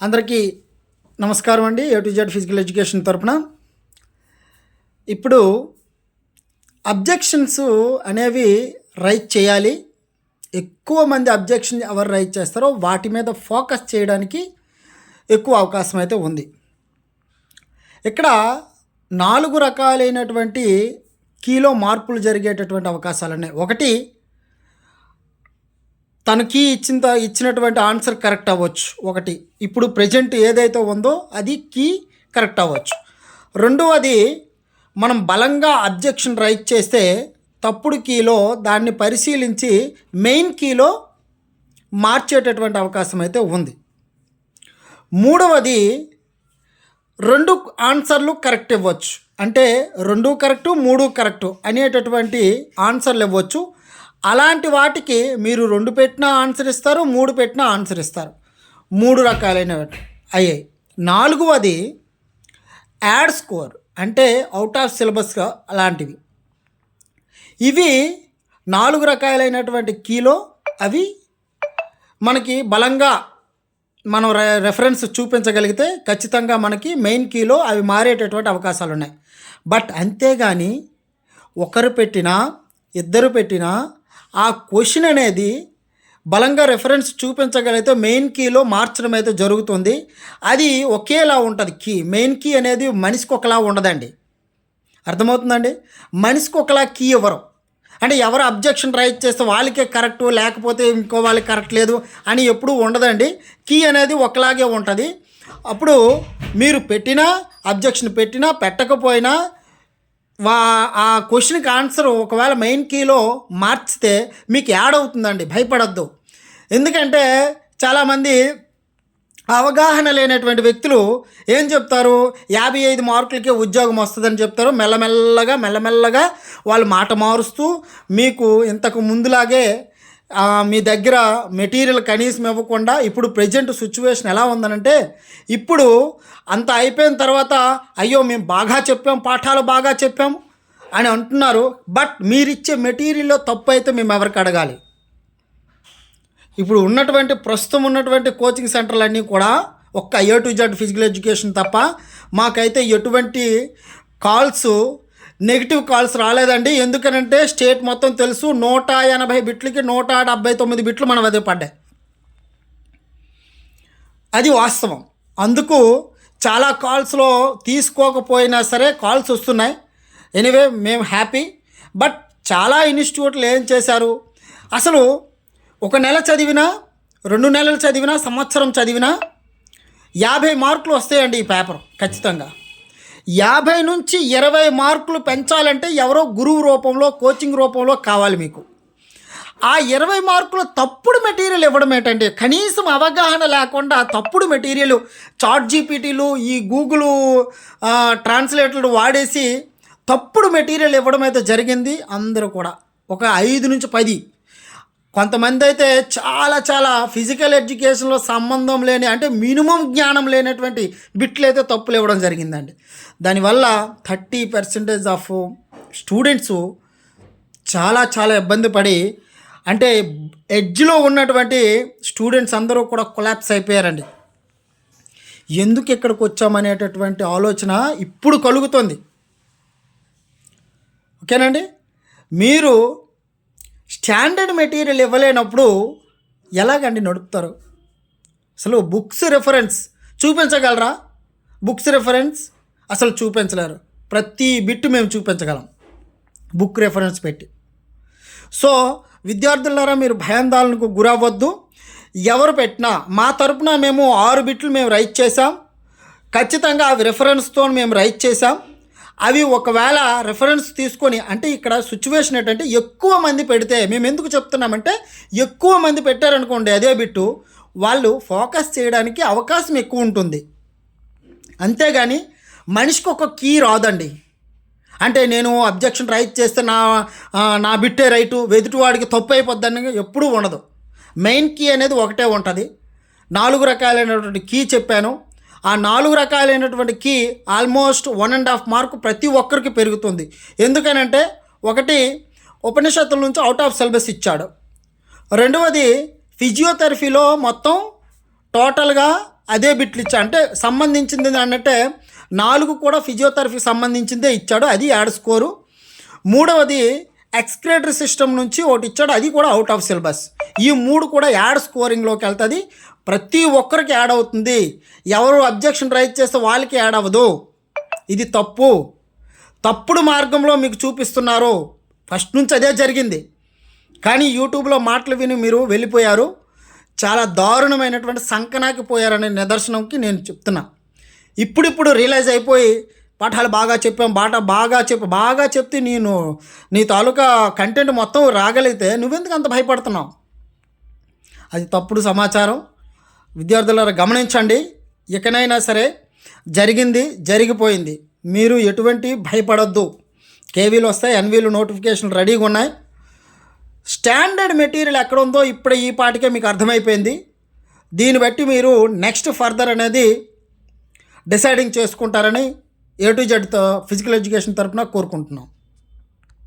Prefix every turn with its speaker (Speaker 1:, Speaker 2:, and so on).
Speaker 1: అందరికీ నమస్కారం అండి. A to Z physical education తరపున. ఇప్పుడు అబ్జెక్షన్స్ అనేవి రైట్ చేయాలి. ఎక్కువ మంది అబ్జెక్షన్ ఎవరు రైట్ చేస్తారో వాటి మీద ఫోకస్ చేయడానికి ఎక్కువ అవకాశం అయితే ఉంది. ఇక్కడ నాలుగు రకాలైనటువంటి కీలో మార్పులు జరిగేటటువంటి అవకాశాలు ఉన్నాయి. ఒకటి తనకి ఇచ్చిన త- ఇచ్చినటువంటి ఆన్సర్ కరెక్ట్ అవ్వచ్చు. ఒకటి ఇప్పుడు ప్రజెంట్ ఏదైతే ఉందో అది కీ కరెక్ట్ అవ్వచ్చు. రెండవది మనం బలంగా అబ్జెక్షన్ రైట్ చేస్తే తప్పుడు కీలో దాన్ని పరిశీలించి మెయిన్ కీలో మార్చేటటువంటి అవకాశం అయితే ఉంది. మూడవది రెండు ఆన్సర్లు కరెక్ట్ ఇవ్వచ్చు. అంటే రెండు కరెక్టు మూడు కరెక్టు అనేటటువంటి ఆన్సర్లు ఇవ్వచ్చు. అలాంటి వాటికి మీరు రెండు పెట్టినా ఆన్సర్ ఇస్తారు మూడు పెట్టినా ఆన్సర్ ఇస్తారు. మూడు రకాలైన అయ్యాయి నాలుగవది యాడ్ స్కోర్ అంటే అవుట్ ఆఫ్ సిలబస్గా అలాంటివి. ఇవి నాలుగు రకాలైనటువంటి కీలో అవి మనకి బలంగా మనం రె రెఫరెన్స్ చూపించగలిగితే ఖచ్చితంగా మనకి మెయిన్ కీలో అవి మారేటటువంటి అవకాశాలు ఉన్నాయి బట్ అంతేగాని ఒకరు పెట్టినా ఇద్దరు పెట్టినా ఆ క్వశ్చన్ అనేది బలంగా రెఫరెన్స్ చూపించగలిగితే మెయిన్ కీలో మార్చడం అయితే జరుగుతుంది. అది ఒకేలా ఉంటుంది కీ మెయిన్ కీ అనేది మనిషికి ఒకలా ఉండదండి. అర్థమవుతుందండి? మనిషికి ఒకలా కీ ఇవ్వరు. అంటే ఎవరు అబ్జెక్షన్ రైట్ చేస్తే వాళ్ళకే కరెక్ట్ లేకపోతే ఇంకో వాళ్ళకి కరెక్ట్ లేదు అని ఎప్పుడూ ఉండదండి. కీ అనేది ఒకలాగే ఉంటుంది. అప్పుడు మీరు పెట్టినా అబ్జెక్షన్ పెట్టినా పెట్టకపోయినా వా ఆ క్వశ్చన్కి ఆన్సర్ ఒకవేళ మెయిన్ కీలో మార్చితే మీకు యాడ్ అవుతుందండి భయపడద్దు. ఎందుకంటే చాలామంది అవగాహన లేనటువంటి వ్యక్తులు ఏం చెప్తారు? యాభై ఐదు మార్కులకే ఉద్యోగం వస్తుందని చెప్తారు. మెల్లమెల్లగా మెల్లమెల్లగా వాళ్ళు మాట మారుస్తూ మీకు ఇంతకు ముందులాగే మీ దగ్గర మెటీరియల్ కనీసం ఇవ్వకుండా ఇప్పుడు ప్రజెంట్ సిచ్యువేషన్ ఎలా ఉందనంటే ఇప్పుడు అంత అయిపోయిన తర్వాత అయ్యో మేము బాగా చెప్పాం పాఠాలు బాగా చెప్పాం అని అంటున్నారు బట్ మీరిచ్చే మెటీరియల్లో తప్పు అయితే మేము ఎవరికి అడగాలి? ఇప్పుడు ఉన్నటువంటి ప్రస్తుతం ఉన్నటువంటి కోచింగ్ సెంటర్లన్నీ కూడా ఒక్క A to Z physical education తప్ప మాకైతే ఎటువంటి కాల్స్ నెగిటివ్ కాల్స్ రాలేదండి. ఎందుకనంటే స్టేట్ మొత్తం తెలుసు నూట ఎనభై బిట్లకి నూట డెబ్బై తొమ్మిది బిట్లు మనం అదే పడ్డాయి. అది వాస్తవం. అందుకు చాలా కాల్స్లో తీసుకోకపోయినా సరే కాల్స్ వస్తున్నాయి. ఎనీవే మేము హ్యాపీ. బట్ చాలా ఇన్స్టిట్యూట్లు ఏం చేశారు? అసలు ఒక నెల చదివినా రెండు నెలలు చదివినా సంవత్సరం చదివినా యాభై మార్కులు వస్తాయండి ఈ పేపర్ ఖచ్చితంగా. యాభై నుంచి ఇరవై మార్కులు పెంచాలంటే ఎవరో గురువు రూపంలో కోచింగ్ రూపంలో కావాలి మీకు. ఆ ఇరవై మార్కులు తప్పుడు మెటీరియల్ ఇవ్వడం ఏంటంటే కనీసం అవగాహన లేకుండా తప్పుడు మెటీరియల్ చాట్ జీపీటీలు ఈ గూగుల్ ట్రాన్స్లేటర్లు వాడేసి తప్పుడు మెటీరియల్ ఇవ్వడం అయితే జరిగింది. అందరూ కూడా ఒక ఐదు నుంచి పది కొంతమంది అయితే చాలా చాలా ఫిజికల్ ఎడ్యుకేషన్లో సంబంధం లేని అంటే మినిమం జ్ఞానం లేనటువంటి బిట్లు అయితే తప్పులు ఇవ్వడం జరిగిందండి. దానివల్ల థర్టీ పర్సెంటేజ్ ఆఫ్ స్టూడెంట్స్ చాలా చాలా ఇబ్బంది పడి అంటే ఎడ్జ్లో ఉన్నటువంటి స్టూడెంట్స్ అందరూ కూడా కొలాప్స్ అయిపోయారండి. ఎందుకు ఇక్కడికి వచ్చామనేటటువంటి ఆలోచన ఇప్పుడు కలుగుతుంది. ఓకేనండి? మీరు స్టాండర్డ్ మెటీరియల్ ఇవ్వలేనప్పుడు ఎలాగండి నడుపుతారు? అసలు బుక్స్ రెఫరెన్స్ చూపించగలరా? బుక్స్ రెఫరెన్స్ అసలు చూపించలేరు. ప్రతి బిట్ మేము చూపించగలం. బుక్ రెఫరెన్స్ పెట్టి. సో విద్యార్థులారా మీరు భయాందాలకు గురవ్వద్దు. ఎవరు పెట్టినా మా తరపున మేము ఆరు బిట్లు మేము రైట్ చేసాం ఖచ్చితంగా అవి రెఫరెన్స్తో మేము రైట్ చేసాం అవి ఒకవేళ రెఫరెన్స్ తీసుకొని అంటే ఇక్కడ సిచ్యువేషన్ ఏంటంటే ఎక్కువ మంది పెడితే మేము ఎందుకు చెప్తున్నామంటే ఎక్కువ మంది పెట్టారనుకోండి అదే బిట్టు వాళ్ళు ఫోకస్ చేయడానికి అవకాశం ఎక్కువ ఉంటుంది. అంతేగాని మనిషికి ఒక కీ రాదండి. అంటే నేను అబ్జెక్షన్ రైట్ చేస్తే నా నా బిట్టే రైటు వెదుటివాడికి తప్పు అయిపోద్దని ఎప్పుడూ ఉండదు. మెయిన్ కీ అనేది ఒకటే ఉంటుంది. నాలుగు రకాలైనటువంటి కీ చెప్పాను. ఆ నాలుగు రకాలైనటువంటి key almost one and half mark ప్రతి ఒక్కరికి పెరుగుతుంది. ఎందుకనంటే ఒకటి ఉపనిషత్తుల నుంచి అవుట్ ఆఫ్ సిలబస్ ఇచ్చాడు. రెండవది ఫిజియోథెరపీలో మొత్తం టోటల్గా అదే బిట్లు ఇచ్చా అంటే సంబంధించింది అన్నట్టే నాలుగు కూడా ఫిజియోథెరపీకి సంబంధించిందే ఇచ్చాడు. అది యాడ్ స్కోరు మూడవది ఎక్స్క్రేటరీ సిస్టమ్ నుంచి ఒకటి ఇచ్చాడు అది కూడా అవుట్ ఆఫ్ సిలబస్ ఈ మూడు కూడా యాడ్ స్కోరింగ్లోకి వెళ్తుంది. ప్రతి ఒక్కరికి యాడ్ అవుతుంది. ఎవరు అబ్జెక్షన్ రైజ్ చేస్తే వాళ్ళకి యాడ్ అవ్వదు. ఇది తప్పు. తప్పుడు మార్గంలో మీకు చూపిస్తున్నారు. ఫస్ట్ నుంచి అదే జరిగింది. కానీ యూట్యూబ్లో మాటలు విని మీరు వెళ్ళిపోయారు. చాలా దారుణమైనటువంటి సంకనాకి పోయారనే నిదర్శనంకి నేను చెప్తున్నా. ఇప్పుడిప్పుడు రియలైజ్ అయిపోయి పాఠాలు బాగా చెప్పాం బాట బాగా చెప్పి బాగా చెప్తే నేను నీ తాలూకా కంటెంట్ మొత్తం రాగలిగితే నువ్వెందుకు అంత భయపడుతున్నావు? అది తప్పుడు సమాచారం. విద్యార్థులారా గమనించండి. ఇకనైనా సరే జరిగింది జరిగిపోయింది. మీరు ఎటువంటి భయపడొద్దు. కేవీలు వస్తాయి ఎన్వీలు నోటిఫికేషన్లు రెడీగా ఉన్నాయి. స్టాండర్డ్ మెటీరియల్ ఎక్కడ ఉందో ఇప్పుడే ఈ పాటికే మీకు అర్థమైపోయింది. దీన్ని బట్టి మీరు నెక్స్ట్ ఫర్దర్ అనేది డిసైడింగ్ చేసుకుంటారని ఏ టు జెడ్తో ఫిజికల్ ఎడ్యుకేషన్ తరఫున కోరుకుంటున్నాం.